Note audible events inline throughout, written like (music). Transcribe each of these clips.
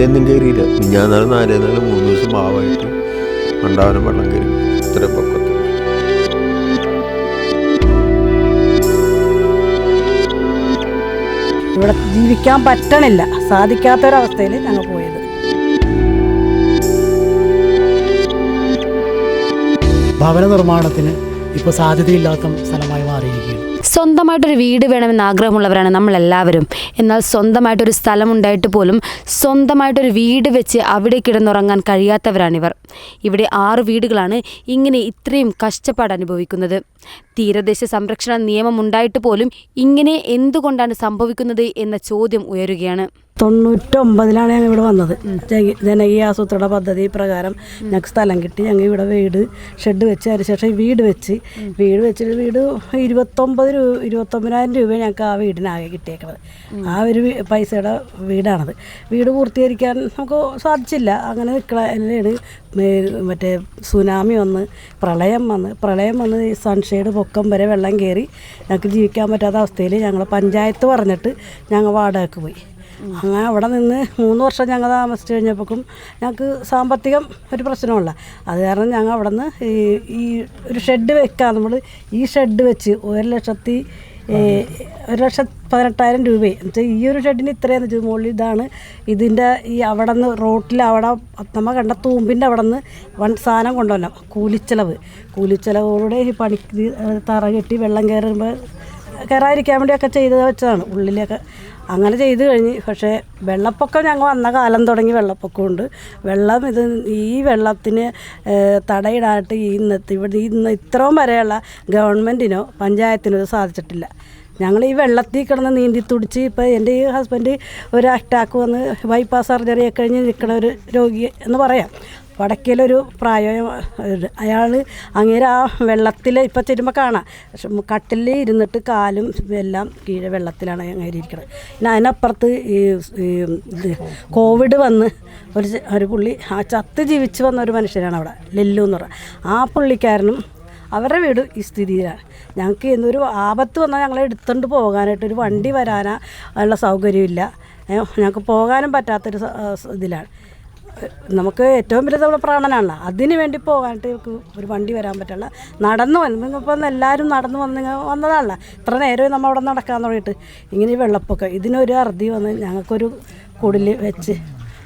വെള്ളത്തിലൊന്നും കയറിയില്ല ഞാൻ നാളെ നാലേ നാല് മൂന്ന് ദിവസം മാവായിട്ട് മണ്ടാവനം വെള്ളം കയറി. ഇത്ര പൊക്കത്ത്. ഇവിടെ ജീവിക്കാൻ പറ്റണില്ല. സാധിക്കാത്തൊരവസ്ഥയിൽ ഞങ്ങൾ പോയത്. ഭവന നിർമ്മാണത്തിന് ഇപ്പോൾ സാധ്യതയില്ലാത്ത സ്ഥലമായി മാറിയിരിക്കുകയാണ്. സ്വന്തമായിട്ടൊരു വീട് വേണമെന്ന് ആഗ്രഹമുള്ളവരാണ് നമ്മളെല്ലാവരും. എന്നാൽ സ്വന്തമായിട്ടൊരു സ്ഥലമുണ്ടായിട്ട് പോലും സ്വന്തമായിട്ടൊരു വീട് വെച്ച് അവിടെ കിടന്നുറങ്ങാൻ കഴിയാത്തവരാണിവർ. ഇവിടെ ആറ് വീടുകളാണ് ഇങ്ങനെ ഇത്രയും കഷ്ടപ്പാട് അനുഭവിക്കുന്നത്. തീരദേശ സംരക്ഷണ നിയമം ഉണ്ടായിട്ട് പോലും ഇങ്ങനെ എന്തുകൊണ്ടാണ് സംഭവിക്കുന്നത് എന്ന ചോദ്യം ഉയരുകയാണ്. തൊണ്ണൂറ്റൊമ്പതിലാണ് ഞങ്ങൾ ഇവിടെ വന്നത്. ജന- ജനകീയ ആസൂത്രണ പദ്ധതി പ്രകാരം ഞങ്ങൾക്ക് സ്ഥലം കിട്ടി. ഞങ്ങൾ ഇവിടെ വീട് ഷെഡ് വെച്ച് അതിനുശേഷം വീട് വെച്ച്. വീട് വെച്ചിട്ട് വീട് ഇരുപത്തൊമ്പത് രൂപ ഇരുപത്തൊമ്പതിനായിരം രൂപ ഞങ്ങൾക്ക് ആ വീടിനാകെ കിട്ടിയേക്കുന്നത് ആ ഒരു പൈസയുടെ വീടാണത്. വീട് പൂർത്തീകരിക്കാൻ നമുക്ക് സാധിച്ചില്ല. അങ്ങനെ നിൽക്കണ മറ്റേ സുനാമി വന്ന് പ്രളയം വന്ന്. പ്രളയം വന്ന് സൺഷെയ്ഡ് പൊക്കം വരെ വെള്ളം കയറി ഞങ്ങൾക്ക് ജീവിക്കാൻ പറ്റാത്ത അവസ്ഥയിൽ ഞങ്ങൾ പഞ്ചായത്ത് പറഞ്ഞിട്ട് ഞങ്ങൾ വാടകയ്ക്ക് പോയി. അങ്ങനെ അവിടെ നിന്ന് മൂന്ന് വർഷം ഞങ്ങൾ താമസിച്ച് കഴിഞ്ഞപ്പോഴേക്കും ഞങ്ങൾക്ക് സാമ്പത്തികം ഒരു പ്രശ്നമുള്ള അത് കാരണം ഞങ്ങൾ അവിടെ നിന്ന് ഈ ഈ ഒരു ഷെഡ് വെക്കാം നമ്മൾ ഈ ഷെഡ് വെച്ച് ഒരു ലക്ഷത്തി ഒരു ലക്ഷത്തി പതിനെട്ടായിരം രൂപയും എന്നുവെച്ചാൽ ഈ ഒരു ഷെഡിന് ഇത്രയെന്ന് വെച്ചാൽ മുകളിൽ ഇതാണ്. ഇതിന്റെ ഈ അവിടെ നിന്ന് റോട്ടിൽ അവിടെ നമ്മൾ കണ്ട തൂമ്പിന്റെ അവിടെ നിന്ന് വൺ സാധനം കൊണ്ടുവരണം കൂലിച്ചെലവ്. കൂലിച്ചെലവോടെ ഈ പണി തറ കെട്ടി വെള്ളം കയറുമ്പോൾ കയറാതിരിക്കാൻ വേണ്ടിയൊക്കെ ചെയ്ത് വെച്ചതാണ്. ഉള്ളിലൊക്കെ അങ്ങനെ ചെയ്തു കഴിഞ്ഞ്. പക്ഷേ വെള്ളപ്പൊക്കം ഞങ്ങൾ വന്ന കാലം തുടങ്ങി വെള്ളപ്പൊക്കമുണ്ട്. വെള്ളം ഇത് ഈ വെള്ളത്തിന് തടയിടാനായിട്ട് ഈ ഇന്നത്തെ ഇവിടെ ഇന്ന് ഇത്രയും വരെയുള്ള ഗവൺമെന്റിനോ പഞ്ചായത്തിനോ സാധിച്ചിട്ടില്ല. ഞങ്ങൾ ഈ വെള്ളത്തിൽ കിടന്ന് നീന്തി തുടിച്ച് ഇപ്പോൾ എന്റെ ഈ ഹസ്ബൻഡ് ഒരു അറ്റാക്ക് വന്ന് ബൈപ്പാസ് സർജറി ഒക്കെ കഴിഞ്ഞ് നിൽക്കുന്ന ഒരു രോഗി എന്ന് പറയാം. വടക്കേലൊരു പ്രായം അയാൾ അങ്ങനെ ആ വെള്ളത്തിൽ ഇപ്പം ചെല്ലുമ്പോൾ കാണാം. പക്ഷെ കട്ടിലിൽ ഇരുന്നിട്ട് കാലും എല്ലാം കീഴെ വെള്ളത്തിലാണ് അങ്ങേര് ഇരിക്കുന്നത് പിന്നെ അതിനപ്പുറത്ത് ഈ ഇത് കോവിഡ് വന്ന് ഒരു ഒരു പുള്ളി ആ ചത്ത് ജീവിച്ച് വന്ന ഒരു മനുഷ്യനാണ് അവിടെ ലെല്ലു എന്ന് പറയുക ആ പുള്ളിക്കാരനും അവരുടെ വീട് ഈ സ്ഥിതിയിലാണ്. ഞങ്ങൾക്ക് എന്നൊരു ആപത്ത് വന്നാൽ ഞങ്ങളെ എടുത്തുകൊണ്ട് പോകാനായിട്ട് ഒരു വണ്ടി വരാനാ ഉള്ള സൗകര്യമില്ല. ഞങ്ങൾക്ക് പോകാനും പറ്റാത്തൊരു ഇതിലാണ്. നമുക്ക് ഏറ്റവും വലുത് നമ്മുടെ പ്രാണനാണ്. അതിന് വേണ്ടി പോകാനായിട്ട് ഒരു വണ്ടി വരാൻ പറ്റില്ല നടന്നു വന്നു എല്ലാവരും നടന്നു വന്ന് വന്നതാണല്ലോ. ഇത്ര നേരം നമ്മൾ അവിടെ നടക്കാൻ തുടങ്ങിയിട്ട്. ഇങ്ങനെ വെള്ളപ്പൊക്കം ഇതിനൊരു അറുതി വന്ന് ഞങ്ങൾക്കൊരു കുടിൽ വെച്ച്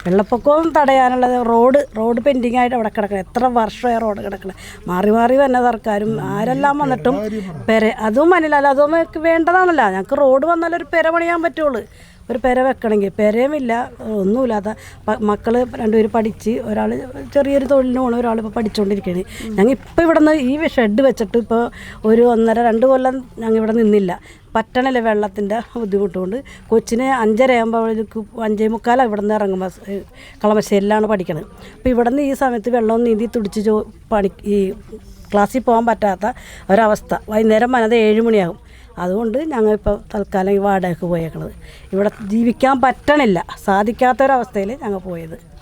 വെള്ളപ്പൊക്കവും തടയാനുള്ളത് റോഡ് റോഡ് പെൻഡിങ് ആയിട്ട് അവിടെ കിടക്കണം. എത്ര വർഷമായി റോഡ് കിടക്കണം. മാറി മാറി വന്ന സർക്കാരും ആരെല്ലാം വന്നിട്ടും പെര അതും മനസ്സിലല്ല അതും വേണ്ടതാണല്ലോ. ഞങ്ങൾക്ക് റോഡ് വന്നാലൊരു പെര പണിയാൻ പറ്റുള്ളൂ. ഒരു പെര വെക്കണമെങ്കിൽ പെരയുമില്ല ഒന്നുമില്ലാത്ത മക്കൾ രണ്ടുപേരും പഠിച്ച് ഒരാൾ ചെറിയൊരു തൊഴിലിന് പോകണം ഒരാൾ ഇപ്പോൾ പഠിച്ചുകൊണ്ടിരിക്കുകയാണ് ഞങ്ങൾ ഇപ്പോൾ ഇവിടെ നിന്ന് ഈ ഷെഡ് വെച്ചിട്ട് ഇപ്പോൾ ഒരു ഒന്നര രണ്ട് കൊല്ലം ഞങ്ങൾ ഇവിടെ നിന്നില്ല. പറ്റണില്ല വെള്ളത്തിന്റെ ബുദ്ധിമുട്ട് കൊണ്ട് കൊച്ചിന് അഞ്ചര ആകുമ്പോഴേക്ക് അഞ്ചേ മുക്കാലാണ് ഇവിടെ നിന്ന് ഇറങ്ങുമ്പോൾ കളമശ്ശേരിയിലാണ് പഠിക്കണത്. അപ്പോൾ ഇവിടെ നിന്ന് ഈ സമയത്ത് വെള്ളം നീന്തി തുടിച്ച് ജോ പണി ഈ ക്ലാസ്സിൽ പോകാൻ പറ്റാത്ത ഒരവസ്ഥ. വൈകുന്നേരം മനത് ഏഴ് മണിയാകും. അതുകൊണ്ട് ഞങ്ങളിപ്പോൾ തൽക്കാലം ഈ വാടകയ്ക്ക് പോയേക്കണത്. ഇവിടെ ജീവിക്കാൻ പറ്റണില്ല. സാധിക്കാത്തൊരവസ്ഥയിൽ ഞങ്ങൾ പോയത്.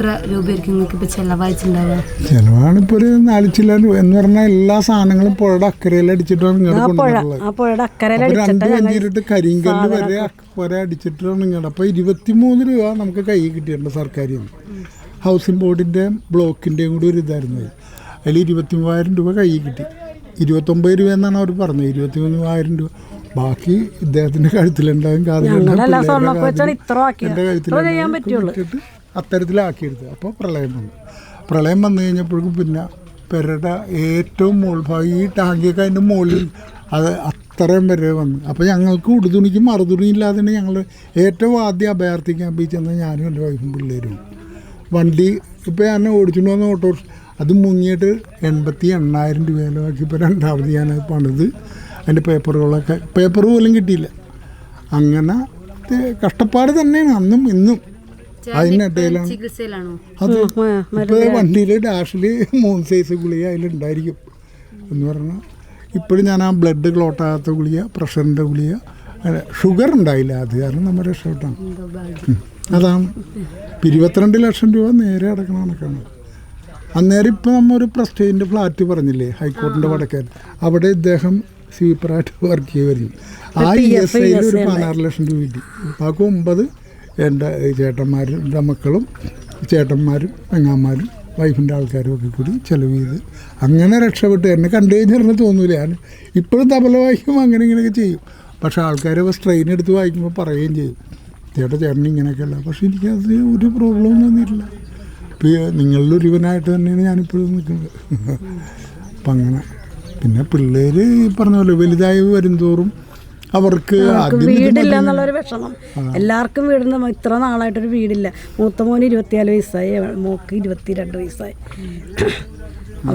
എത്ര രൂപയായിരിക്കും നിങ്ങൾക്ക് ഇപ്പോൾ ചിലവായിട്ടുണ്ടാവുക? ചിലവാണിപ്പോൾ ഒരു നാല് ചില എന്ന് പറഞ്ഞാൽ എല്ലാ സാധനങ്ങളും പുഴയുടെ അക്കരയിൽ അടിച്ചിട്ടാണ് ഇങ്ങോട്ട് കൊണ്ടുവരുന്നത്. രണ്ട് കരിങ്കല്ല് വരെ വരെ അടിച്ചിട്ടാണ് ഇങ്ങോട്ട് അപ്പോൾ ഇരുപത്തിമൂന്ന് രൂപ നമുക്ക് കൈ കിട്ടിയിട്ടുണ്ട് സർക്കാരിൽ നിന്ന് ഹൗസിംഗ് ബോർഡിന്റെയും ബ്ലോക്കിന്റെയും കൂടി ഒരു ഇതായിരുന്നു അത്. അതിൽ ഇരുപത്തി മൂവായിരം രൂപ കൈ കിട്ടി. ഇരുപത്തൊമ്പത് രൂപ എന്നാണ് അവർ പറഞ്ഞത്. ഇരുപത്തി മൂവായിരം രൂപ. ബാക്കി ഇദ്ദേഹത്തിന്റെ കഴുത്തിലുണ്ടാകും കാതിലുണ്ടാകും എന്റെ വെച്ചാണ് അത്തരത്തിലാക്കിയെടുത്ത് അപ്പോൾ പ്രളയം വന്നു. പ്രളയം വന്നു കഴിഞ്ഞപ്പോഴേക്കും പിന്നെ പെരയുടെ ഏറ്റവും മോൾ ഭാഗം ഈ ടാങ്കിയൊക്കെ അതിന്റെ മുകളിൽ അത് അത്രയും വരെ വന്നു. അപ്പോൾ ഞങ്ങൾക്ക് ഉടുതുണിക്ക് മറുതുണി ഇല്ലാതെ ഞങ്ങൾ ഏറ്റവും ആദ്യം അഭയാർത്ഥി ക്യാമ്പിൽ ചെന്ന് ഞാനും എന്റെ വൈഫും പിള്ളേരും. വണ്ടി ഇപ്പോൾ ഞാൻ ഓടിച്ചുകൊണ്ട് വന്ന ഓട്ടോറിക്ഷ അത് മുങ്ങിയിട്ട് എൺപത്തി എണ്ണായിരം രൂപയിലാക്കി ഇപ്പോൾ രണ്ടാമത് ഞാനത് പണിത് അതിന്റെ പേപ്പറുകളൊക്കെ പേപ്പർ പോലും കിട്ടിയില്ല. അങ്ങനെ കഷ്ടപ്പാട് തന്നെയാണ്. അന്നും ഇന്നും അതിനിടയിലാണ് അത് ഇപ്പോൾ വണ്ടിയിൽ ഡാഷിൽ മൂന്ന് സൈസ് ഗുളിക അതിലുണ്ടായിരിക്കും എന്ന് പറഞ്ഞാൽ ഇപ്പോഴും ഞാൻ ആ ബ്ലഡ് ക്ലോട്ട് ആകാത്ത ഗുളിക പ്രഷറിന്റെ ഗുളിക ഷുഗർ ഉണ്ടായില്ല അത് കാരണം നമ്മൾ രക്ഷപ്പെട്ടാണ്. അതാണ്. ഇരുപത്തിരണ്ട് ലക്ഷം രൂപ നേരെ അടക്കണ കണക്കാണ്. അന്നേരം ഇപ്പം നമ്മ ഒരു പ്രസ്റ്റേജിന്റെ ഫ്ലാറ്റ് പറഞ്ഞില്ലേ ഹൈക്കോർട്ടിന്റെ വടക്കൻ അവിടെ ഇദ്ദേഹം സ്വീപ്പറായിട്ട് വർക്ക് ചെയ്യുമായിരുന്നു ആ ഇ എസ് ഐയിൽ ഒരു പതിനാറ് ലക്ഷം രൂപ കിട്ടി. ബാക്കി ഒമ്പത് എന്റെ ചേട്ടന്മാരും എന്റെ മക്കളും ചേട്ടന്മാരും പെങ്ങാന്മാരും വൈഫിന്റെ ആൾക്കാരും ഒക്കെ കൂടി ചെലവ് ചെയ്ത് അങ്ങനെ രക്ഷപ്പെട്ട് എന്നെ കണ്ടു കഴിഞ്ഞാൽ തോന്നൂല. ഞാൻ ഇപ്പോഴും തബല വായിക്കും അങ്ങനെ ഇങ്ങനെയൊക്കെ ചെയ്യും. പക്ഷേ ആൾക്കാർ സ്ട്രെയിൻ എടുത്ത് വായിക്കുമ്പോൾ പറയുകയും ചെയ്യും. ചേട്ടാ ചേട്ടൻ ഇങ്ങനെയൊക്കെയല്ല പക്ഷെ എനിക്കത് ഒരു പ്രോബ്ലം തോന്നിയിട്ടില്ല നിങ്ങളിൽ ഒരുവനായിട്ട് തന്നെയാണ് ഞാനിപ്പോഴും നിൽക്കുന്നത്. (laughs) അപ്പം അങ്ങനെ. പിന്നെ പിള്ളേർ ഈ പറഞ്ഞ പോലെ വലുതായി വരുംതോറും അവർക്ക് വീടില്ല. എന്നുള്ളൊരു വിഷമം. എല്ലാവർക്കും വീടിന് ഇത്ര നാളായിട്ടൊരു വീടില്ല. മൂത്ത മോന് ഇരുപത്തിനാല് വയസ്സായി മോക്ക് ഇരുപത്തിരണ്ട് വയസ്സായി.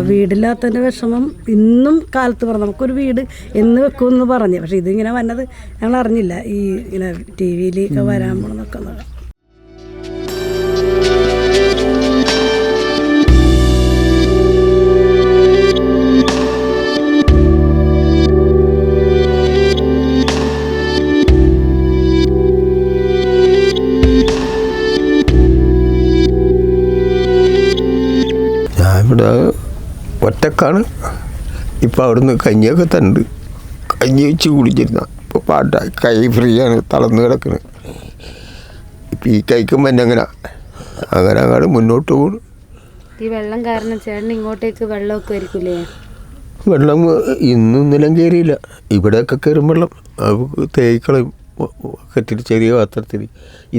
വീടില്ലാത്തതിന്റെ വിഷമം ഇന്നും കാലത്ത് പറഞ്ഞു. നമുക്കൊരു വീട് എന്ന് വെക്കുമെന്ന് പറഞ്ഞു. പക്ഷേ ഇതിങ്ങനെ വന്നത് ഞങ്ങൾ അറിഞ്ഞില്ല. ഈ ഇങ്ങനെ ടി വിയിലേക്ക് വരാൻ പോണെന്നൊക്കെ ഇവിടെ ഒറ്റക്കാണ്. ഇപ്പം അവിടുന്ന് കഞ്ഞിയൊക്കെ തണ്ട് കഞ്ഞി വെച്ച് കുടിച്ചിരുന്ന. ഇപ്പോൾ പാട്ട. കൈ ഫ്രീ ആണ് തളർന്ന് കിടക്കുന്നത് ഇപ്പം ഈ കൈക്കും തന്നെ അങ്ങനെ അങ്ങനെ അങ്ങോട്ട് മുന്നോട്ട് പോകും ഈ വെള്ളം കാരണം ചേട്ടൻ ഇങ്ങോട്ടേക്ക് വെള്ളമൊക്കെ വരിക്കില്ലേ വെള്ളം ഇന്നും നിലം കയറിയില്ല ഇവിടെയൊക്കെ കയറും വെള്ളം. അത് തേയ്ക്കളയും കെട്ടിട്ട് ചെറിയ പാത്രത്തിൽ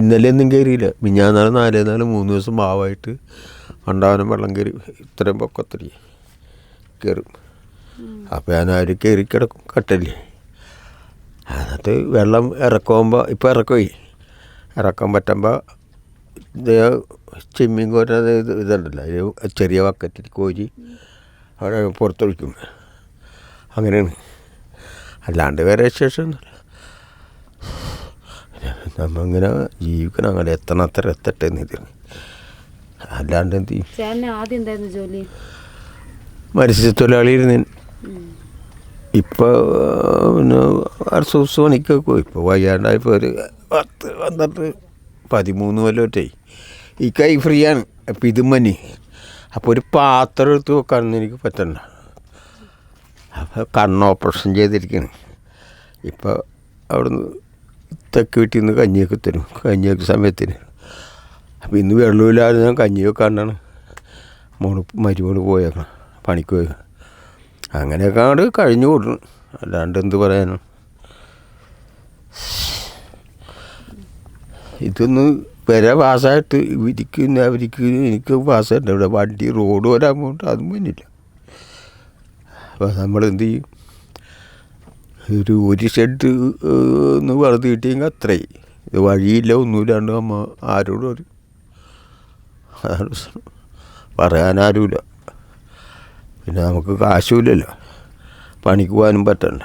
ഇന്നലെ ഒന്നും കയറിയില്ല മിഞ്ഞാന്നാൾ നാലേ നാല് മൂന്ന് ദിവസം മാവായിട്ട് മണ്ടാവനം വെള്ളം കയറി ഇത്രയും പൊക്കത്തിരി കയറും. അപ്പോൾ ഞാൻ അവർ കയറി കിടക്കും? കട്ടല്ലേ അതിനകത്ത് വെള്ളം ഇറക്കുമ്പോൾ ഇപ്പോൾ ഇറക്കുമായി ഇറക്കാൻ പറ്റുമ്പോൾ ഇത് ചെമ്മീൻ കോര ഇത് ഇതുണ്ടല്ലോ ഒരു ചെറിയ വക്കറ്റിൽ കോരി അവിടെ പുറത്തൊഴിക്കും. അങ്ങനെയാണ്. അല്ലാണ്ട് വേറെ വിശേഷമൊന്നുമില്ല. നമ്മങ്ങനെ ജീവിക്കണം അങ്ങനെ എത്തണം അത്ര എത്തട്ടെ എന്ന് ഇത് അല്ലാണ്ട് എന്ത് ചെയ്യും? ചേട്ടന് ആദ്യം എന്തായിരുന്നു ജോലി? മത്സ്യത്തൊഴിലാളിയിരുന്ന ഇപ്പോൾ പിന്നെ അടുത്ത ദിവസം പണിക്കൊക്കെ പോയി. ഇപ്പോൾ വയ്യാണ്ടായപ്പോൾ ഒരു പത്ത് പന്ത്രണ്ട് പതിമൂന്ന് കൊല്ലമായിട്ടായി ഈ കൈ ഫ്രീ ആണ്. അപ്പോൾ ഇത് മനി അപ്പോൾ ഒരു പാത്രം എടുത്ത് വെക്കാനൊന്നും എനിക്ക് പറ്റണ്ട. അപ്പോൾ കണ്ണ് ഓപ്പറേഷൻ ചെയ്തിരിക്കുന്നു ഇപ്പോൾ അവിടുന്ന് തെക്ക് വീട്ടിൽ നിന്ന് കഞ്ഞിയൊക്കെ തരും. കഞ്ഞിയൊക്കെ സമയത്തിന്. അപ്പോൾ ഇന്ന് വെള്ളമില്ലാതെ ഞാൻ കഞ്ഞി വെക്കാണ്ടാണ് മോൾ മരുമോൾ പോയേക്കണം പണിക്ക് പോയി അങ്ങനെയൊക്കെ അങ്ങോട്ട് കഴിഞ്ഞു കൊടുക്കണം അല്ലാണ്ട് എന്ത് പറയാനും. ഇതൊന്ന് വരെ പാസ്സായിട്ട് ഇവർക്ക് അവർക്ക് എനിക്ക് പാസ്സായിട്ട് ഇവിടെ വണ്ടി റോഡ് വരാൻ പോയിട്ട് അതും മുന്നില്ല അപ്പോൾ നമ്മൾ എന്ത് ചെയ്യും? ഒരു ഒരു ഷെഡ് ഒന്ന് വെറുതെ കിട്ടിയെങ്കിൽ അത്രയും. വഴിയില്ല ഒന്നുമില്ലാണ്ട് നമ്മൾ ആരോടും പ്രശ്നം. (laughs) പറയാനാരുമില്ല പിന്നെ നമുക്ക് കാശുമില്ലല്ലോ പണിക്ക് പോകാനും പറ്റണ്ട.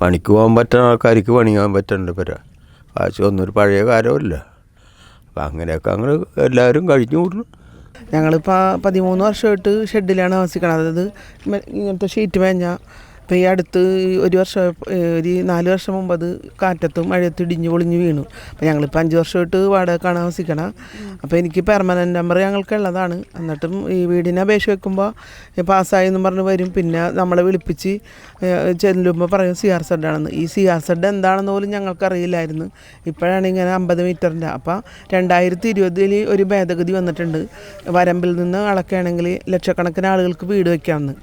പണിക്ക് പോകാൻ പറ്റുന്ന ആൾക്കാർക്ക് പണി ചെയ്യാൻ പറ്റണ്ട പറ്റ കാശ് ഒന്നൊരു പഴയ കാലമല്ല അപ്പം അങ്ങനെയൊക്കെ അങ്ങനെ എല്ലാവരും കഴിഞ്ഞു കൂടുന്നു. ഞങ്ങളിപ്പോൾ പതിമൂന്ന് വർഷമായിട്ട് ഷെഡിലാണ് താമസിക്കുന്നത് അതായത് ഇങ്ങനത്തെ ഷീറ്റ് മേഞ്ഞ ഇപ്പോൾ ഈ അടുത്ത് ഒരു വർഷം ഒരു നാല് വർഷം മുമ്പ് അത് കാറ്റത്തും മഴയത്തും ഇടിഞ്ഞ് പൊളിഞ്ഞ് വീണു. അപ്പം ഞങ്ങളിപ്പോൾ അഞ്ച് വർഷമായിട്ട് വാടകക്കാണ് താമസിക്കണം. അപ്പോൾ എനിക്ക് പെർമനന്റ് നമ്പർ ഞങ്ങൾക്ക് ഉള്ളതാണ്. എന്നിട്ടും ഈ വീടിനെ അപേക്ഷ വെക്കുമ്പോൾ പാസ്സായി എന്ന് പറഞ്ഞ് വരും. പിന്നെ നമ്മളെ വിളിപ്പിച്ച് ചെല്ലുമ്പോൾ പറയും സി ആർ സെഡ് ആണെന്ന്. ഈ സി ആർ സെഡ് എന്താണെന്ന് പോലും ഞങ്ങൾക്കറിയില്ലായിരുന്നു. ഇപ്പോഴാണ് ഇങ്ങനെ അമ്പത് മീറ്ററിന്റെ അപ്പോൾ രണ്ടായിരത്തി ഇരുപതിൽ ഒരു ഭേദഗതി വന്നിട്ടുണ്ട്. വരമ്പിൽ നിന്ന് അളക്കുകയാണെങ്കിൽ ലക്ഷക്കണക്കിന് ആളുകൾക്ക് വീട് വയ്ക്കാമെന്ന്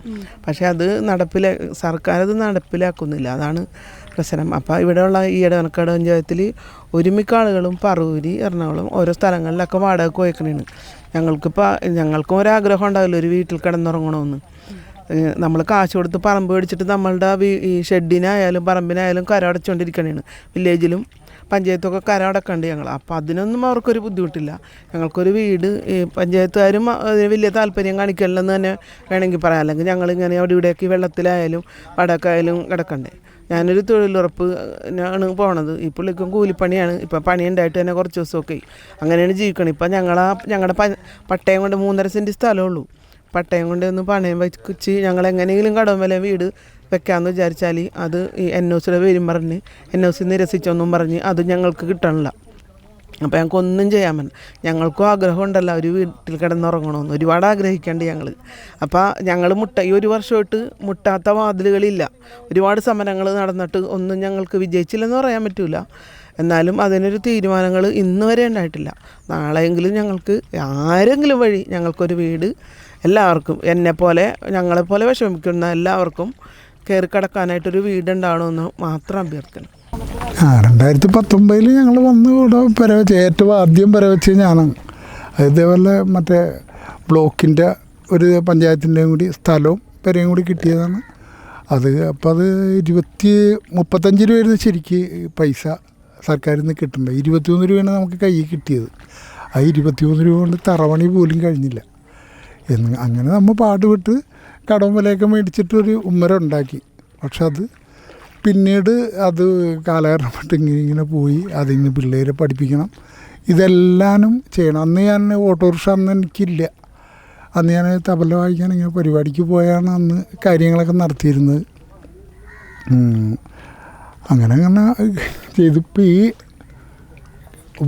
പക്ഷേ അത് നടപ്പിലെ സർക്കാർ അത് നടപ്പിലാക്കുന്നില്ല. അതാണ് പ്രശ്നം. അപ്പോൾ ഇവിടെയുള്ള ഈ ഇടവനക്കാട് പഞ്ചായത്തിൽ ഒരുമിക്ക ആളുകളും പറവൂരി എറണാകുളം ഓരോ സ്ഥലങ്ങളിലൊക്കെ വാടക പോയേക്കണേണ്. ഞങ്ങൾക്കിപ്പോൾ ഞങ്ങൾക്കും ഒരാഗ്രഹം ഉണ്ടാവില്ല ഒരു വീട്ടിൽ കിടന്നുറങ്ങണമെന്ന് നമ്മൾ കാശ് കൊടുത്ത് പറമ്പ് മേടിച്ചിട്ട് നമ്മളുടെ ഈ ഷെഡിനായാലും പറമ്പിനായാലും കരടച്ചുകൊണ്ടിരിക്കണേണ് വില്ലേജിലും പഞ്ചായത്തൊക്കെ കരം അടക്കണ്ട് ഞങ്ങൾ അപ്പോൾ അതിനൊന്നും അവർക്കൊരു ബുദ്ധിമുട്ടില്ല. ഞങ്ങൾക്കൊരു വീട് പഞ്ചായത്തുകാരും വലിയ താല്പര്യം കാണിക്കല്ലെന്ന് തന്നെ വേണമെങ്കിൽ പറയാം. അല്ലെങ്കിൽ ഞങ്ങളിങ്ങനെ അവിടെ ഇവിടെയൊക്കെ വെള്ളത്തിലായാലും വടക്കായാലും കിടക്കണ്ടേ. ഞാനൊരു ആണ് പോണത്. ഈ പുള്ളിക്കും കൂലിപ്പണിയാണ്. ഇപ്പം പണി ഉണ്ടായിട്ട് തന്നെ കുറച്ച് ദിവസമൊക്കെ അങ്ങനെയാണ് ജീവിക്കണം ഇപ്പം ഞങ്ങളാ ഞങ്ങളുടെ പട്ടയം കൊണ്ട് മൂന്നര സെന്റ് സ്ഥലമേ ഉള്ളൂ. പട്ടയം കൊണ്ട് ഒന്ന് പണയം വെച്ച് ഞങ്ങൾ എങ്ങനെയെങ്കിലും കടം വില വീട് വെക്കാമെന്ന് വിചാരിച്ചാൽ അത് ഈ എൻ ഒ സിയുടെ പേരും പറഞ്ഞ് എൻ ഒ സി നിരസിച്ചൊന്നും പറഞ്ഞ് അത് ഞങ്ങൾക്ക് കിട്ടണില്ല. അപ്പോൾ ഞങ്ങൾക്ക് ഒന്നും ചെയ്യാൻ പറ്റില്ല. ഞങ്ങൾക്കും ആഗ്രഹം ഉണ്ടല്ലോ ഒരു വീട്ടിൽ കിടന്നുറങ്ങണമെന്ന്. ഒരുപാട് ആഗ്രഹിക്കേണ്ട ഞങ്ങൾ അപ്പോൾ ഞങ്ങൾ മുട്ട ഈ ഒരു വർഷമായിട്ട് മുട്ടാത്ത വാതിലുകളില്ല. ഒരുപാട് സമരങ്ങൾ നടന്നിട്ട് ഒന്നും ഞങ്ങൾക്ക് വിജയിച്ചില്ലെന്ന് പറയാൻ പറ്റില്ല എന്നാലും അതിനൊരു തീരുമാനങ്ങൾ ഇന്ന് വരെ ഉണ്ടായിട്ടില്ല. നാളെയെങ്കിലും ഞങ്ങൾക്ക് ആരെങ്കിലും വഴി ഞങ്ങൾക്കൊരു വീട് എല്ലാവർക്കും എന്നെപ്പോലെ ഞങ്ങളെപ്പോലെ വിഷമിക്കുന്ന എല്ലാവർക്കും കയറി കിടക്കാനായിട്ടൊരു വീടുണ്ടാവണമെന്ന് മാത്രം അഭ്യർത്ഥിക്കുന്നു. ആ രണ്ടായിരത്തി പത്തൊമ്പതിൽ ഞങ്ങൾ വന്ന് ഇവിടെ പെര വെച്ച് ഏറ്റവും ആദ്യം പെര വെച്ച് ഞാനാണ് അതേപോലെ മറ്റേ ബ്ലോക്കിന്റെ ഒരു പഞ്ചായത്തിന്റെയും കൂടി സ്ഥലവും പെരയും കൂടി കിട്ടിയതാണ്. അത് അപ്പോൾ അത് ഇരുപത്തി മുപ്പത്തഞ്ച് രൂപയായിരുന്നു ശരിക്ക് പൈസ സർക്കാരിൽ നിന്ന് കിട്ടേണ്ടത്. ഇരുപത്തിമൂന്ന് രൂപയാണ് നമുക്ക് കയ്യിൽ കിട്ടിയത്. ആ ഇരുപത്തിമൂന്ന് രൂപ കൊണ്ട് തറവണി പോലും കഴിഞ്ഞില്ല. എന്ന് അങ്ങനെ നമ്മൾ പാടുപെട്ട് കടം വിലയൊക്കെ മേടിച്ചിട്ട് ഒരു ഉമ്മര ഉണ്ടാക്കി. പക്ഷെ അത് പിന്നീട് അത് കാലഘട്ടമായിട്ട് ഇങ്ങനെ ഇങ്ങനെ പോയി അതിന് പിള്ളേരെ പഠിപ്പിക്കണം. ഇതെല്ലാനും ചെയ്യണം. അന്ന് ഞാൻ ഓട്ടോറിക്ഷ അന്ന് എനിക്കില്ല. അന്ന് ഞാൻ തബല വായിക്കാൻ ഇങ്ങനെ പരിപാടിക്ക് പോയാണ് അന്ന് കാര്യങ്ങളൊക്കെ നടത്തിയിരുന്നത്. അങ്ങനെ അങ്ങനെ ചെയ്തിപ്പോൾ ഈ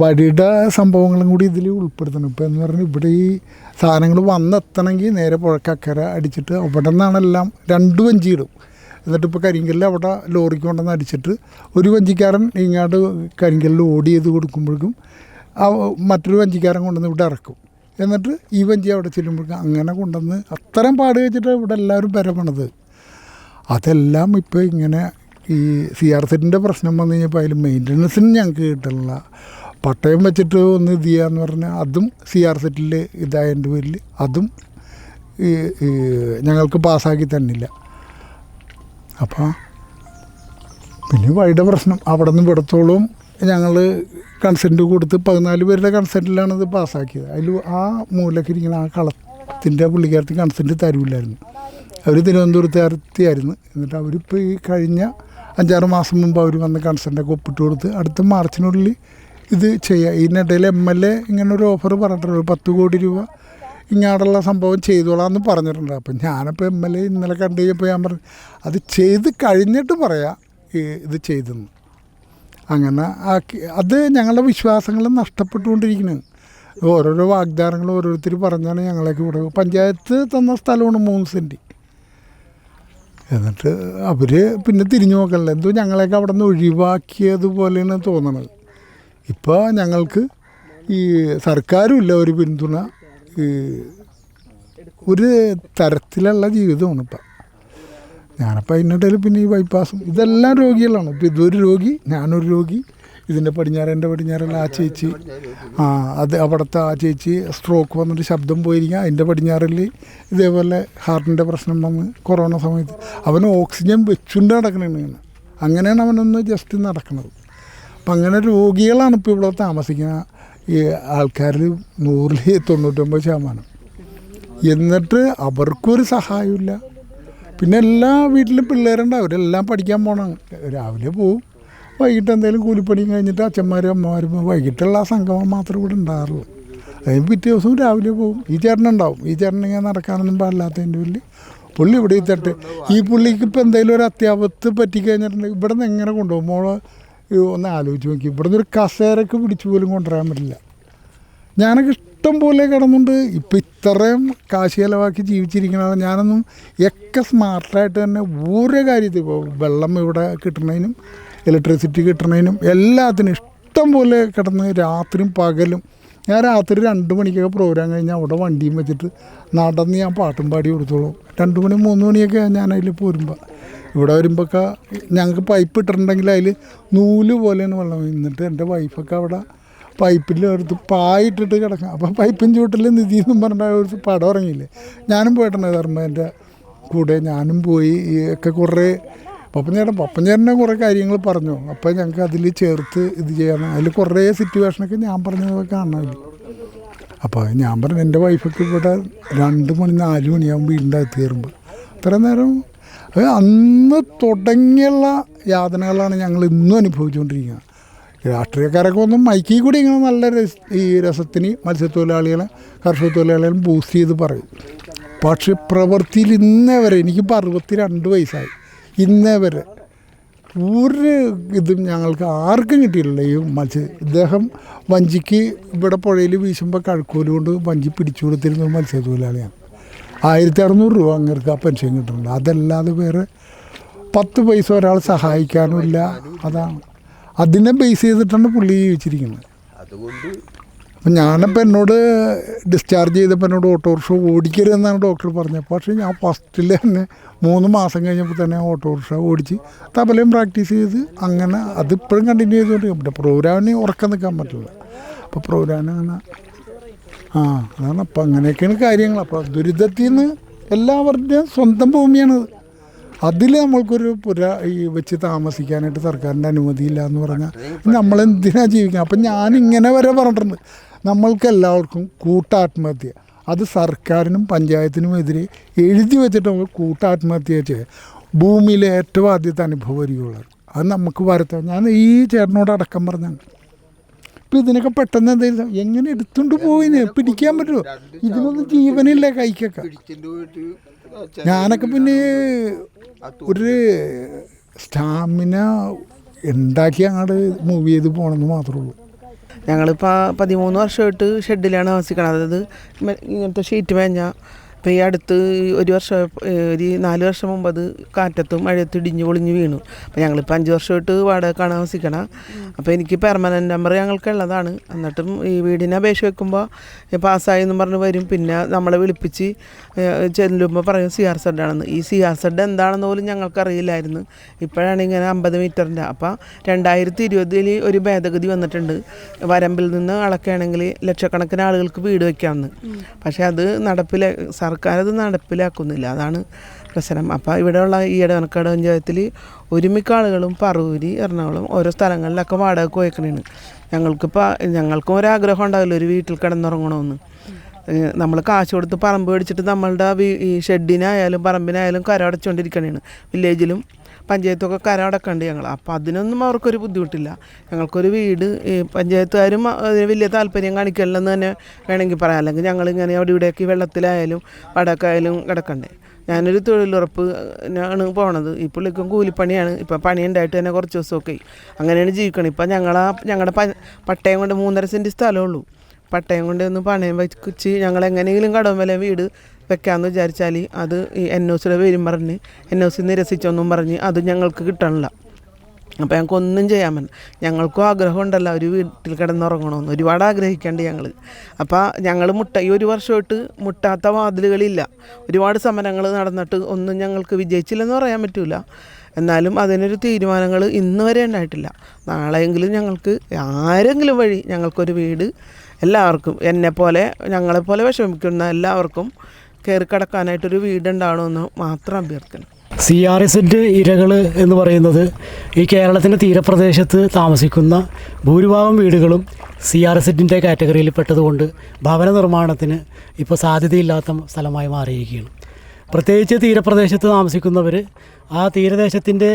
വഴിയുടെ സംഭവങ്ങളും കൂടി ഇതിൽ ഉൾപ്പെടുത്തണം. ഇപ്പോൾ എന്ന് പറഞ്ഞാൽ ഇവിടെ ഈ സാധനങ്ങൾ വന്നെത്തണമെങ്കിൽ നേരെ പുഴക്കക്കര അടിച്ചിട്ട് അവിടെ നിന്നാണെല്ലാം രണ്ട് വഞ്ചി ഇടും. എന്നിട്ട് ഇപ്പോൾ കരിങ്കല്ല് അവിടെ ലോറിക്ക് കൊണ്ടുവന്ന് അടിച്ചിട്ട് ഒരു വഞ്ചിക്കാരൻ ഇങ്ങോട്ട് കരിങ്കല്ല് ഓടി ചെയ്ത് കൊടുക്കുമ്പോഴേക്കും ആ മറ്റൊരു വഞ്ചിക്കാരൻ കൊണ്ടുവന്ന് ഇവിടെ ഇറക്കും. എന്നിട്ട് ഈ വഞ്ചി അവിടെ ചെല്ലുമ്പോഴേക്കും അങ്ങനെ കൊണ്ടുവന്ന് അത്രയും പാട് വെച്ചിട്ട് ഇവിടെ എല്ലാവരും പരമണത് അതെല്ലാം ഇപ്പോൾ ഇങ്ങനെ ഈ സി ആർ സെറ്റിന്റെ പ്രശ്നം വന്നു കഴിഞ്ഞപ്പോൾ അതിൽ മെയിന്റനൻസിന് ഞങ്ങൾക്ക് കിട്ടണില്ല. പട്ടയം വെച്ചിട്ട് ഒന്ന് ഇത് ചെയ്യാന്ന് പറഞ്ഞാൽ അതും സി ആർ സെറ്റിൽ ഇതായതിന്റെ പേരിൽ അതും ഞങ്ങൾക്ക് പാസ്സാക്കി തന്നില്ല. അപ്പോൾ പിന്നെ വഴിയുടെ പ്രശ്നം. അവിടെ നിന്ന് വിടത്തോളം ഞങ്ങൾ കൺസെന്റ് കൊടുത്ത് പതിനാല് പേരുടെ കൺസെന്റിലാണ് ഇത് പാസ്സാക്കിയത്. അതിൽ ആ മൂലക്കിരിക്കുന്ന ആ കളത്തിന്റെ പുള്ളിക്കാരത്തി കൺസെന്റ് തരൂല്ലായിരുന്നു അവർ തിരുവനന്തപുരത്തുകാരത്തിയായിരുന്നു. എന്നിട്ട് അവരിപ്പോൾ ഈ കഴിഞ്ഞ അഞ്ചാറ് മാസം മുമ്പ് അവർ വന്ന് കൺസെന്റൊക്കെ ഒപ്പിട്ട് കൊടുത്ത് അടുത്ത മാർച്ചിനുള്ളിൽ ഇത് ചെയ്യുക ഇതിനിടയിൽ എം എൽ എ ഇങ്ങനെ ഒരു ഓഫർ പറഞ്ഞിട്ടുണ്ട് പത്ത് കോടി രൂപ ഇങ്ങാടുള്ള സംഭവം ചെയ്തോളാം എന്ന് പറഞ്ഞിട്ടുണ്ട്. അപ്പം ഞാനിപ്പോൾ എം എൽ എ ഇന്നലെ കണ്ടു കഴിഞ്ഞപ്പോൾ ഞാൻ പറഞ്ഞു അത് ചെയ്ത് കഴിഞ്ഞിട്ട് പറയാം ഇത് ചെയ്തെന്ന്. അങ്ങനെ ആക്കി. അത് ഞങ്ങളുടെ വിശ്വാസങ്ങൾ നഷ്ടപ്പെട്ടുകൊണ്ടിരിക്കുന്നു. ഓരോരോ വാഗ്ദാനങ്ങൾ ഓരോരുത്തർ പറഞ്ഞാണ് ഞങ്ങളേക്ക് ഇവിടെ പഞ്ചായത്ത് തന്ന സ്ഥലമാണ് മൂന്ന് സെന്റ് എന്നിട്ട് അവർ പിന്നെ തിരിഞ്ഞു നോക്കണില്ല. എന്തോ ഞങ്ങളെയൊക്കെ അവിടെ നിന്ന് ഒഴിവാക്കിയതുപോലെയാണ് തോന്നണത്. ഇപ്പോൾ ഞങ്ങൾക്ക് ഈ സർക്കാരുമില്ല ഒരു പിന്തുണ. ഈ ഒരു തരത്തിലുള്ള ജീവിതമാണ് ഇപ്പം. ഞാനപ്പോൾ അതിനിടയിൽ പിന്നെ ഈ ബൈപ്പാസും ഇതെല്ലാം രോഗികളാണ്. ഇപ്പം ഇതൊരു രോഗി ഞാനൊരു രോഗി ഇതിന്റെ പടിഞ്ഞാറ് എന്റെ പടിഞ്ഞാറുള്ള ആ ചേച്ചി ആ അത് അവിടുത്തെ ആ ചേച്ചി സ്ട്രോക്ക് വന്നിട്ട് ശബ്ദം പോയിരിക്കുക അതിന്റെ പടിഞ്ഞാറിൽ ഇതേപോലെ ഹാർട്ടിന്റെ പ്രശ്നം വന്ന് കൊറോണ സമയത്ത് അവന് ഓക്സിജൻ വെച്ചുകൊണ്ട് നടക്കണേണ്. അങ്ങനെയാണ് അവനൊന്ന് ജസ്റ്റ് നടക്കുന്നത് അപ്പം അങ്ങനെ രോഗികളാണ് ഇപ്പോൾ ഇവിടെ താമസിക്കുന്ന ഈ ആൾക്കാരിൽ നൂറിൽ തൊണ്ണൂറ്റൊമ്പത് ശതമാനം. എന്നിട്ട് അവർക്കൊരു സഹായമില്ല പിന്നെ എല്ലാ വീട്ടിലും പിള്ളേരുണ്ടാവും അവരെല്ലാം പഠിക്കാൻ പോകണം രാവിലെ പോവും. വൈകിട്ട് എന്തെങ്കിലും കൂലിപ്പണി കഴിഞ്ഞിട്ട് അച്ഛന്മാരും അമ്മമാരും വൈകിട്ടുള്ള ആ സംഗമം മാത്രമേ ഇവിടെ ഉണ്ടാകാറുള്ളൂ അതിന് പിറ്റേ ദിവസവും രാവിലെ പോകും ഈ ചേട്ടനുണ്ടാവും. ഈ ചേട്ടൻ ഇങ്ങനെ നടക്കാനൊന്നും പാടില്ലാത്തതിന്റെ വലിയ പുള്ളി ഇവിടെ ഇത്തട്ട് ഈ പുള്ളിക്ക് ഇപ്പോൾ എന്തെങ്കിലും ഒരു അത്യാപത്ത് പറ്റിക്കഴിഞ്ഞിട്ടുണ്ടെങ്കിൽ ഇവിടെ നിന്ന് എങ്ങനെ കൊണ്ടുപോകും? മോൾ ഒന്ന് ആലോചിച്ച് നോക്കി. ഇവിടെ നിന്ന് ഒരു കസേരക്ക് പിടിച്ചു പോലും കൊണ്ടുവരാൻ പറ്റില്ല. ഞാനൊക്കെ ഇഷ്ടം പോലെ കിടന്നുണ്ട്. ഇപ്പം ഇത്രയും കാശ് ചിലവാക്കി ജീവിച്ചിരിക്കണത് ഞാനൊന്നും ഒക്കെ സ്മാർട്ടായിട്ട് തന്നെ ഓരോ കാര്യത്തിൽ ഇപ്പോൾ വെള്ളം ഇവിടെ കിട്ടുന്നതിനും ഇലക്ട്രിസിറ്റി കിട്ടുന്നതിനും എല്ലാത്തിനും ഇഷ്ടം പോലെ കിടന്ന് രാത്രിയും പകലും. ഞാൻ രാത്രി രണ്ട് മണിക്കൊക്കെ പ്രോഗ്രാം കഴിഞ്ഞാൽ അവിടെ വണ്ടിയും വെച്ചിട്ട് നടന്ന് ഞാൻ പാട്ടും പാടി കൊടുത്തോളൂ. രണ്ട് മണി മൂന്ന് മണിയൊക്കെ ഞാൻ അതിൽ പോരുമ്പോൾ ഇവിടെ വരുമ്പോഴൊക്കെ ഞങ്ങൾക്ക് പൈപ്പ് ഇട്ടിട്ടുണ്ടെങ്കിൽ അതിൽ നൂൽ പോലെയാണ് വെള്ളം എന്നിട്ട് എന്റെ വൈഫൊക്കെ അവിടെ പൈപ്പിൽ എടുത്ത് പായിട്ടിട്ട് കിടക്കാം അപ്പം പൈപ്പിൻ ചൂട്ടിൽ നിധി എന്നും പറഞ്ഞ ഒരു പടം ഇറങ്ങിയില്ലേ? ഞാനും പോയിട്ടുണ്ട് ധർമ്മേന്റെ കൂടെ. ഞാനും പോയി ഒക്കെ കുറേ പപ്പഞ്ചേട്ടൻ പപ്പഞ്ചേട്ടനെ കുറേ കാര്യങ്ങൾ പറഞ്ഞു. അപ്പോൾ ഞങ്ങൾക്ക് അതിൽ ചേർത്ത് ഇത് ചെയ്യണം അതിൽ കുറേ സിറ്റുവേഷനൊക്കെ ഞാൻ പറഞ്ഞതൊക്കെ കാണാമല്ലോ അപ്പോൾ ഞാൻ പറഞ്ഞു എന്റെ വൈഫൊക്കെ ഇവിടെ രണ്ട് മണി നാല് മണിയാകുമ്പോൾ വീടിന്റെ അകത്ത് കയറുമ്പോൾ. അത്ര നേരം അത് അന്ന് തുടങ്ങിയുള്ള യാതനകളാണ് ഞങ്ങൾ ഇന്നും അനുഭവിച്ചുകൊണ്ടിരിക്കുന്നത് രാഷ്ട്രീയക്കാരൊക്കെ ഒന്നും മൈക്കിൽ കൂടി ഇങ്ങനെ നല്ല രസ ഈ രസത്തിന് മത്സ്യത്തൊഴിലാളികളെ കർഷക തൊഴിലാളികളെ ബൂസ്റ്റ് ചെയ്ത് പറയും. പക്ഷെ പ്രവൃത്തിയിൽ ഇന്നേ വരെ എനിക്കിപ്പോൾ അറുപത്തി രണ്ട് വയസ്സായി. ഇന്നേ വരെ ഒരു ഇതും ഞങ്ങൾക്ക് ആർക്കും കിട്ടിയിട്ടില്ല. ഈ മത്സ്യ ഇദ്ദേഹം വഞ്ചിക്ക് ഇവിടെ പുഴയിൽ വീശുമ്പോൾ കഴുക്കോൽ കൊണ്ട് വഞ്ചി പിടിച്ചു കൊടുത്തിരുന്ന മത്സ്യത്തൊഴിലാളിയാണ്. ആയിരത്തി അറുന്നൂറ് രൂപ അങ്ങേർക്ക് പെൻഷൻ കിട്ടുന്നുണ്ട്. അതല്ലാതെ വേറെ പത്ത് പൈസ ഒരാൾ സഹായിക്കാനുമില്ല. അതാണ്. അതിനെ ബേസ് ചെയ്തിട്ടാണ് പുള്ളി ജീവിച്ചിരിക്കുന്നത്. അപ്പം ഞാനപ്പോൾ എന്നോട് ഡിസ്ചാർജ് ചെയ്തപ്പോൾ എന്നോട് ഓട്ടോറിക്ഷ ഓടിക്കരുതെന്നാണ് ഡോക്ടർ പറഞ്ഞത്. പക്ഷേ ഞാൻ ഫസ്റ്റിൽ തന്നെ മൂന്ന് മാസം കഴിഞ്ഞപ്പോൾ തന്നെ ഓട്ടോറിക്ഷ ഓടിച്ച് തബലയും പ്രാക്ടീസ് ചെയ്ത് അങ്ങനെ അതിപ്പോഴും കണ്ടിന്യൂ ചെയ്തുകൊണ്ട് പിന്നെ പ്രോഗ്രാമിന് ഉറക്കം നിൽക്കാൻ പറ്റില്ല. അപ്പോൾ പ്രോഗ്രാമിന് അങ്ങനെ ആ അതാണ് അപ്പം അങ്ങനെയൊക്കെയാണ് കാര്യങ്ങൾ. അപ്പോൾ ദുരിതത്തിൽ നിന്ന് എല്ലാവരുടെയും സ്വന്തം ഭൂമിയാണത് അതിൽ നമ്മൾക്കൊരു പുര ഈ വെച്ച് താമസിക്കാനായിട്ട് സർക്കാരിന്റെ അനുമതിയില്ല എന്ന് പറഞ്ഞാൽ നമ്മളെന്തിനാ ജീവിക്കുക അപ്പം ഞാൻ ഇങ്ങനെ വരെ പറഞ്ഞിട്ടുണ്ട്. നമ്മൾക്ക് എല്ലാവർക്കും കൂട്ടാത്മഹത്യ. അത് സർക്കാരിനും പഞ്ചായത്തിനും എതിരെ എഴുതി വെച്ചിട്ട് നമ്മൾ കൂട്ടാത്മഹത്യ ചെയ്യുക ഭൂമിയിലെ ഏറ്റവും ആദ്യത്തെ അനുഭവം വരികയുള്ളത് അത് നമുക്ക് വരുത്താം. ഞാൻ ഈ ചേട്ടനോട് അടക്കം പറഞ്ഞാണ്. ഇപ്പം ഇതിനൊക്കെ പെട്ടെന്ന് എന്തായാലും എങ്ങനെ എടുത്തുകൊണ്ട് പോയിന് പിടിക്കാൻ പറ്റുമോ? ഇതിനൊന്നും ജീവനില്ല കൈക്കൊക്കെ. ഞാനൊക്കെ പിന്നെ ഒരു സ്റ്റാമിന ഉണ്ടാക്കി അങ്ങോട്ട് മൂവ് ചെയ്ത് പോകണമെന്ന് മാത്രമേ ഉള്ളൂ. ഞങ്ങളിപ്പോൾ പതിമൂന്ന് വർഷമായിട്ട് ഷെഡിലാണ് താമസിക്കണത്. അതായത് ഇങ്ങനത്തെ ഷീറ്റ് മേഞ്ഞ ഇപ്പോൾ ഈ അടുത്ത് ഒരു വർഷം ഒരു നാല് വർഷം മുമ്പ് അത് കാറ്റത്തും മഴയത്തും ഇടിഞ്ഞ് പൊളിഞ്ഞ് വീണു. അപ്പോൾ ഞങ്ങളിപ്പോൾ അഞ്ച് വർഷമായിട്ട് വാടകക്കാണ് താമസിക്കണം. അപ്പോൾ എനിക്ക് പെർമനന്റ് നമ്പർ ഞങ്ങൾക്കുള്ളതാണ് എന്നിട്ടും ഈ വീടിനെ അപേക്ഷ വെക്കുമ്പോൾ പാസ്സായി എന്ന് പറഞ്ഞ് വരും. പിന്നെ നമ്മളെ വിളിപ്പിച്ച് ചെല്ലുമ്പോൾ പറയും സി ആർ സെഡ് ആണെന്ന്. ഈ സി ആർ സെഡ് എന്താണെന്ന് പോലും ഞങ്ങൾക്കറിയില്ലായിരുന്നു. ഇപ്പോഴാണ് ഇങ്ങനെ അമ്പത് മീറ്ററിന്റെ. അപ്പോൾ രണ്ടായിരത്തി ഇരുപതിൽ ഒരു ഭേദഗതി വന്നിട്ടുണ്ട്. വരമ്പിൽ നിന്ന് അളക്കുകയാണെങ്കിൽ ലക്ഷക്കണക്കിന് ആളുകൾക്ക് വീട് വയ്ക്കാമെന്ന് പക്ഷേ അത് നടപ്പില സർക്കാർ അത് നടപ്പിലാക്കുന്നില്ല. അതാണ് പ്രശ്നം. അപ്പോൾ ഇവിടെയുള്ള ഈ ഇടവനക്കാട് പഞ്ചായത്തിൽ ഒരുമിക്ക ആളുകളും പറവൂരി എറണാകുളം ഓരോ സ്ഥലങ്ങളിലൊക്കെ വാടക പോയേക്കണേണ്. ഞങ്ങൾക്കിപ്പോൾ ഞങ്ങൾക്കും ഒരാഗ്രഹം ഉണ്ടാവില്ല ഒരു വീട്ടിൽ കിടന്നുറങ്ങണമെന്ന് നമ്മൾ കാശ് കൊടുത്ത് പറമ്പ് മേടിച്ചിട്ട് നമ്മളുടെ ഈ ഷെഡിനായാലും പറമ്പിനായാലും കരടച്ചുകൊണ്ടിരിക്കണേണ് വില്ലേജിലും പഞ്ചായത്തൊക്കെ കര അടക്കണ്ട് ഞങ്ങൾ. അപ്പോൾ അതിനൊന്നും അവർക്കൊരു ബുദ്ധിമുട്ടില്ല. ഞങ്ങൾക്കൊരു വീട് പഞ്ചായത്തുകാരും അതിന് വലിയ താല്പര്യം കാണിക്കണില്ലെന്ന് തന്നെ വേണമെങ്കിൽ പറയാം. അല്ലെങ്കിൽ ഞങ്ങളിങ്ങനെ അവിടെ ഇവിടെയൊക്കെ ഈ വെള്ളത്തിലായാലും വടക്കായാലും കിടക്കണ്ടേ. ഞാനൊരു തൊഴിലുറപ്പ് ആണ് പോണത്. ഈ പുള്ളിക്കും കൂലിപ്പണിയാണ്. ഇപ്പം പണി ഉണ്ടായിട്ട് തന്നെ കുറച്ച് ദിവസമൊക്കെ. അങ്ങനെയാണ് ജീവിക്കണം ഇപ്പം ഞങ്ങളാ ഞങ്ങളുടെ പട്ടയം കൊണ്ട് മൂന്നര സെന്റ് സ്ഥലമേ ഉള്ളൂ. പട്ടയം കൊണ്ട് ഒന്ന് പണയം വെച്ച് ഞങ്ങൾ എങ്ങനെയെങ്കിലും കടവും വില വീട് വെക്കാമെന്ന് വിചാരിച്ചാൽ അത് ഈ എൻ ഒ സിയുടെ പേരും പറഞ്ഞ് എൻ ഒ സി നിരസിച്ചൊന്നും പറഞ്ഞ് അത് ഞങ്ങൾക്ക് കിട്ടണില്ല. അപ്പോൾ ഞങ്ങൾക്ക് ഒന്നും ചെയ്യാൻ പറ്റില്ല. ഞങ്ങൾക്കും ആഗ്രഹമുണ്ടല്ലോ ഒരു വീട്ടിൽ കിടന്നുറങ്ങണമെന്ന്. ഒരുപാട് ആഗ്രഹിക്കേണ്ട ഞങ്ങൾ അപ്പോൾ ഞങ്ങൾ മുട്ട ഈ ഒരു വർഷമായിട്ട് മുട്ടാത്ത വാതിലുകളില്ല. ഒരുപാട് സമരങ്ങൾ നടന്നിട്ട് ഒന്നും ഞങ്ങൾക്ക് വിജയിച്ചില്ലെന്ന് പറയാൻ പറ്റില്ല എന്നാലും അതിനൊരു തീരുമാനങ്ങൾ ഇന്ന് വരെ ഉണ്ടായിട്ടില്ല. നാളെയെങ്കിലും ഞങ്ങൾക്ക് ആരെങ്കിലും വഴി ഞങ്ങൾക്കൊരു വീട് എല്ലാവർക്കും എന്നെപ്പോലെ ഞങ്ങളെപ്പോലെ വിഷമിക്കുന്ന എല്ലാവർക്കും കയറി കിടക്കാനായിട്ടൊരു വീടുണ്ടാവണമെന്ന് മാത്രം അഭ്യർത്ഥന സി ആർ എസിന്റെ ഇരകൾ എന്ന് പറയുന്നത് ഈ കേരളത്തിന്റെ തീരപ്രദേശത്ത് താമസിക്കുന്ന ഭൂരിഭാഗം വീടുകളും സി ആർ എസിന്റെ കാറ്റഗറിയിൽ പെട്ടതുകൊണ്ട് ഭവന നിർമ്മാണത്തിന് ഇപ്പോൾ സാധ്യതയില്ലാത്ത സ്ഥലമായി മാറിയിരിക്കുകയാണ്. പ്രത്യേകിച്ച് തീരപ്രദേശത്ത് താമസിക്കുന്നവർ ആ തീരദേശത്തിന്റെ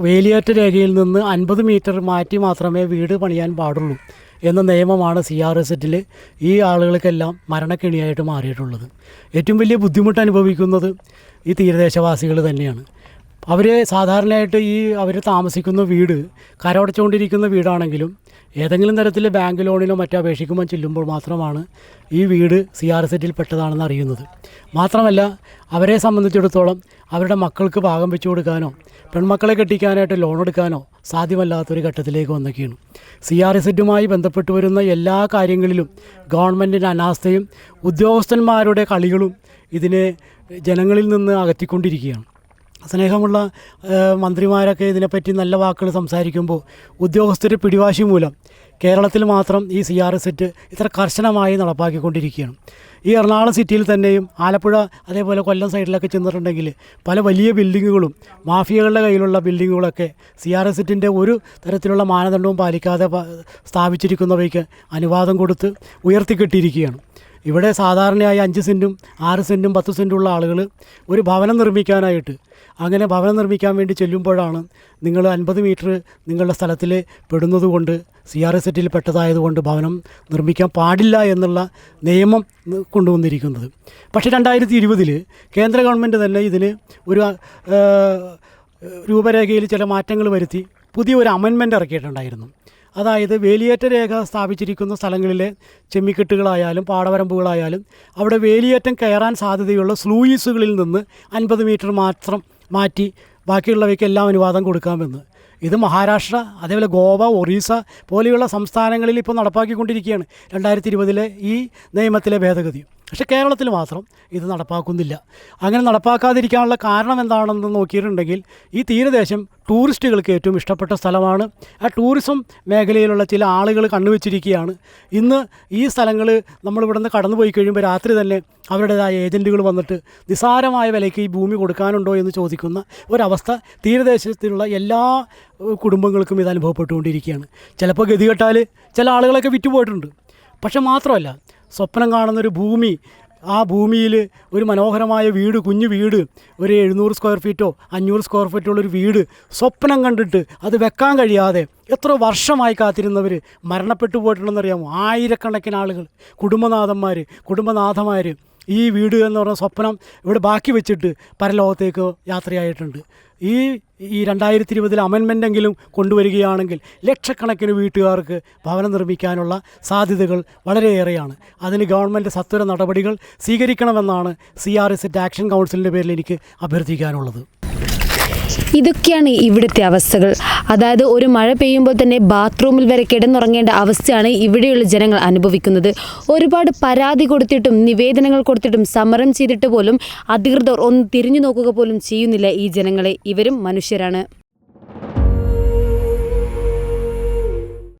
വേലിയേറ്റ രേഖയിൽ നിന്ന് അൻപത് മീറ്റർ മാറ്റി മാത്രമേ വീട് പണിയാൻ പാടുള്ളൂ. എന്ന നിയമമാണ് സി ആർ എസ് എറ്റിൽ ഈ ആളുകൾക്കെല്ലാം മരണക്കെണിയായിട്ട് മാറിയിട്ടുള്ളത്. ഏറ്റവും വലിയ ബുദ്ധിമുട്ട് അനുഭവിക്കുന്നത് ഈ തീരദേശവാസികൾ തന്നെയാണ്. അവർ സാധാരണയായിട്ട് ഈ അവർ താമസിക്കുന്ന വീട് കരമടച്ചുകൊണ്ടിരിക്കുന്ന വീടാണെങ്കിലും ഏതെങ്കിലും തരത്തിൽ ബാങ്ക് ലോണിലോ മറ്റോ അപേക്ഷിക്കുമ്പോൾ ചെല്ലുമ്പോൾ മാത്രമാണ് ഈ വീട് സി ആർ എസ് എറ്റിൽ പെട്ടതാണെന്ന് അറിയുന്നത്. മാത്രമല്ല അവരെ സംബന്ധിച്ചിടത്തോളം അവരുടെ മക്കൾക്ക് ഭാഗം വെച്ചു കൊടുക്കാനോ പെൺമക്കളെ കെട്ടിക്കാനായിട്ട് ലോൺ എടുക്കാനോ സാധ്യമല്ലാത്തൊരു ഘട്ടത്തിലേക്ക് വന്നൊക്കെയാണ്. സി ആർ എസ് എറ്റുമായി ബന്ധപ്പെട്ട് വരുന്ന എല്ലാ കാര്യങ്ങളിലും ഗവൺമെന്റിന്റെ അനാസ്ഥയും ഉദ്യോഗസ്ഥന്മാരുടെ കളികളും ഇതിനെ ജനങ്ങളിൽ നിന്ന് അകറ്റിക്കൊണ്ടിരിക്കുകയാണ്. സ്നേഹമുള്ള മന്ത്രിമാരൊക്കെ ഇതിനെപ്പറ്റി നല്ല വാക്കുകൾ സംസാരിക്കുമ്പോൾ ഉദ്യോഗസ്ഥരുടെ പിടിവാശി മൂലം കേരളത്തിൽ മാത്രം ഈ സി ആർ എസ് സെറ്റ് ഇത്ര കർശനമായി നടപ്പാക്കിക്കൊണ്ടിരിക്കുകയാണ്. ഈ എറണാകുളം സിറ്റിയിൽ തന്നെയും ആലപ്പുഴ അതേപോലെ കൊല്ലം സൈഡിലൊക്കെ ചെന്നിട്ടുണ്ടെങ്കിൽ പല വലിയ ബിൽഡിങ്ങുകളും മാഫിയകളുടെ കയ്യിലുള്ള ബിൽഡിങ്ങുകളൊക്കെ സി ആർ എസ് എറ്റിന്റെ ഒരു തരത്തിലുള്ള മാനദണ്ഡവും പാലിക്കാതെ സ്ഥാപിച്ചിരിക്കുന്നവയ്ക്ക് അനുവാദം കൊടുത്ത് ഉയർത്തിക്കെട്ടിയിരിക്കുകയാണ്. ഇവിടെ സാധാരണയായി അഞ്ച് സെന്റും ആറ് സെന്റും പത്ത് സെന്റും ഉള്ള ആളുകൾ ഒരു ഭവനം നിർമ്മിക്കാനായിട്ട് അങ്ങനെ ഭവനം നിർമ്മിക്കാൻ വേണ്ടി ചെല്ലുമ്പോഴാണ് നിങ്ങൾ അൻപത് മീറ്റർ നിങ്ങളുടെ സ്ഥലത്തിൽ പെടുന്നതുകൊണ്ട് സി ആർ എസ് എറ്റിൽ പെട്ടതായതുകൊണ്ട് ഭവനം നിർമ്മിക്കാൻ പാടില്ല എന്നുള്ള നിയമം കൊണ്ടുവന്നിരിക്കുന്നത്. പക്ഷേ രണ്ടായിരത്തി ഇരുപതിൽ കേന്ദ്ര ഗവൺമെന്റ് തന്നെ ഇതിന് ഒരു രൂപരേഖയിൽ ചില മാറ്റങ്ങൾ വരുത്തി പുതിയൊരു അമെൻമെന്റ് ഇറക്കിയിട്ടുണ്ടായിരുന്നു. അതായത് വേലിയേറ്റ രേഖ സ്ഥാപിച്ചിരിക്കുന്ന സ്ഥലങ്ങളിലെ ചെമ്മിക്കെട്ടുകളായാലും പാടവരമ്പുകളായാലും അവിടെ വേലിയേറ്റം കയറാൻ സാധ്യതയുള്ള സ്ലൂയിസുകളിൽ നിന്ന് അൻപത് മീറ്റർ മാത്രം മാറ്റി ബാക്കിയുള്ളവയ്ക്കെല്ലാം അനുവാദം കൊടുക്കാമെന്ന്. ഇത് മഹാരാഷ്ട്ര അതേപോലെ ഗോവ ഒറീസ പോലെയുള്ള സംസ്ഥാനങ്ങളിൽ ഇപ്പോൾ നടപ്പാക്കിക്കൊണ്ടിരിക്കുകയാണ് രണ്ടായിരത്തി ഇരുപതിലെ ഈ നിയമത്തിലെ ഭേദഗതി. പക്ഷേ കേരളത്തിൽ മാത്രം ഇത് നടപ്പാക്കുന്നില്ല. അങ്ങനെ നടപ്പാക്കാതിരിക്കാനുള്ള കാരണം എന്താണെന്ന് നോക്കിയിട്ടുണ്ടെങ്കിൽ ഈ തീരദേശം ടൂറിസ്റ്റുകൾക്ക് ഏറ്റവും ഇഷ്ടപ്പെട്ട സ്ഥലമാണ്. ആ ടൂറിസം മേഖലയിലുള്ള ചില ആളുകൾ കണ്ണുവെച്ചിരിക്കുകയാണ്. ഇന്ന് ഈ സ്ഥലങ്ങൾ നമ്മളിവിടെ നിന്ന് കടന്നു പോയി കഴിയുമ്പോൾ രാത്രി തന്നെ അവരുടേതായ ഏജന്റുകൾ വന്നിട്ട് നിസാരമായ വിലയ്ക്ക് ഈ ഭൂമി കൊടുക്കാനുണ്ടോ എന്ന് ചോദിക്കുന്ന ഒരവസ്ഥ തീരദേശത്തിലുള്ള എല്ലാ കുടുംബങ്ങൾക്കും ഇത് അനുഭവപ്പെട്ടുകൊണ്ടിരിക്കുകയാണ്. ചിലപ്പോൾ ഗതികെട്ടാൽ ചില ആളുകളൊക്കെ വിറ്റുപോയിട്ടുണ്ട്. പക്ഷെ മാത്രമല്ല സ്വപ്നം കാണുന്നൊരു ഭൂമി. ആ ഭൂമിയിൽ ഒരു മനോഹരമായ വീട് കുഞ്ഞു വീട്. ഒരു എഴുന്നൂറ് സ്ക്വയർ ഫീറ്റോ അഞ്ഞൂറ് സ്ക്വയർ ഫീറ്റോ ഉള്ളൊരു വീട്. സ്വപ്നം കണ്ടിട്ട് അത് വെക്കാൻ കഴിയാതെ എത്ര വർഷമായി കാത്തിരുന്നവർ മരണപ്പെട്ടു പോയിട്ടുണ്ടെന്നറിയാമോ? ആയിരക്കണക്കിന് ആളുകൾ കുടുംബനാഥന്മാർ കുടുംബനാഥന്മാർ ഈ വീട് എന്ന് പറഞ്ഞ സ്വപ്നം ഇവിടെ ബാക്കി വെച്ചിട്ട് പരലോകത്തേക്ക് യാത്രയായിട്ടുണ്ട്. ഈ ഈ രണ്ടായിരത്തി ഇരുപതിൽ അമെൻമെന്റെങ്കിലും കൊണ്ടുവരികയാണെങ്കിൽ ലക്ഷക്കണക്കിന് വീട്ടുകാർക്ക് ഭവനം നിർമ്മിക്കാനുള്ള സാധ്യതകൾ വളരെയേറെയാണ്. അതിന് ഗവൺമെന്റ് സത്വര നടപടികൾ സ്വീകരിക്കണമെന്നാണ് സി ആർ എസ് ആക്ഷൻ കൗൺസിലിന്റെ പേരിൽ എനിക്ക് അഭ്യർത്ഥിക്കാനുള്ളത്. ഇതൊക്കെയാണ് ഇവിടുത്തെ അവസ്ഥകൾ. അതായത് ഒരു മഴ പെയ്യുമ്പോൾ തന്നെ ബാത്റൂമിൽ വരെ കിടന്നുറങ്ങേണ്ട അവസ്ഥയാണ് ഇവിടെയുള്ള ജനങ്ങൾ അനുഭവിക്കുന്നത്. ഒരുപാട് പരാതി കൊടുത്തിട്ടും നിവേദനങ്ങൾ കൊടുത്തിട്ടും സമരം ചെയ്തിട്ട് പോലും അധികൃതർ ഒന്ന് തിരിഞ്ഞു നോക്കുക പോലും ചെയ്യുന്നില്ല ഈ ജനങ്ങളെ. ഇവരും മനുഷ്യരാണ്.